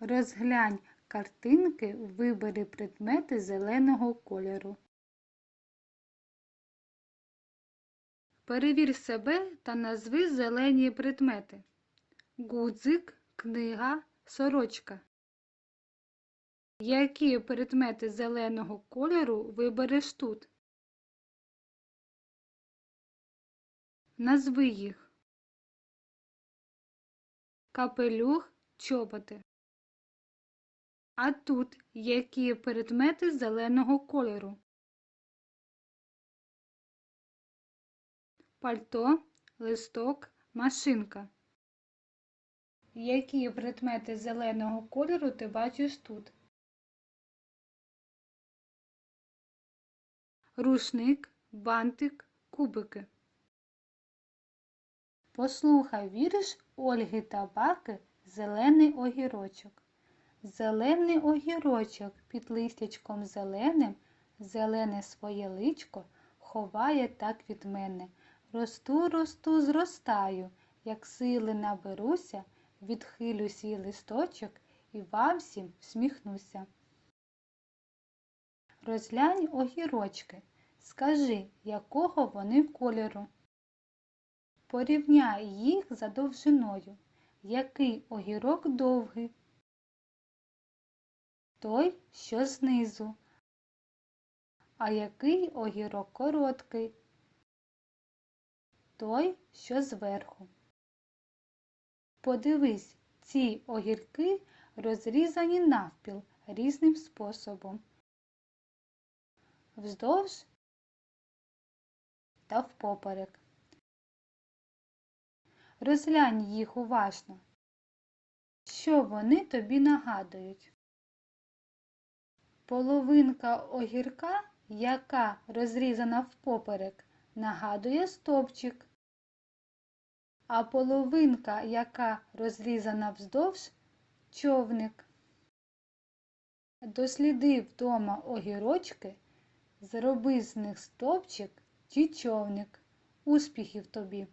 Розглянь картинки, вибери предмети зеленого кольору. Перевір себе та назви зелені предмети. Гудзик, книга, сорочка. Які предмети зеленого кольору вибереш тут? Назви їх. Капелюх, чоботи. А тут які предмети зеленого кольору? Пальто, листок, машинка. Які предмети зеленого кольору ти бачиш тут? Рушник, бантик, кубики. Послухай вірш Ольги Табаки Зелений огірочок. Зелений огірочок під листячком зеленим, зелене своє личко ховає так від мене. Росту, росту, зростаю, як сили наберуся, відхилю свій листочок і вам всім всміхнуся. Розглянь огірочки, скажи, якого вони кольору. Порівняй їх за довжиною. Який огірок довгий? Той, що знизу. А який огірок короткий? Той, що зверху. Подивись, ці огірки розрізані навпіл різним способом. Вздовж та впоперек. Розглянь їх уважно. Що вони тобі нагадують? Половинка огірка, яка розрізана впоперек, нагадує стовпчик, а половинка, яка розрізана вздовж човник. Досліди вдома огірочки, зроби з них стовпчик чи човник. Успіхів тобі!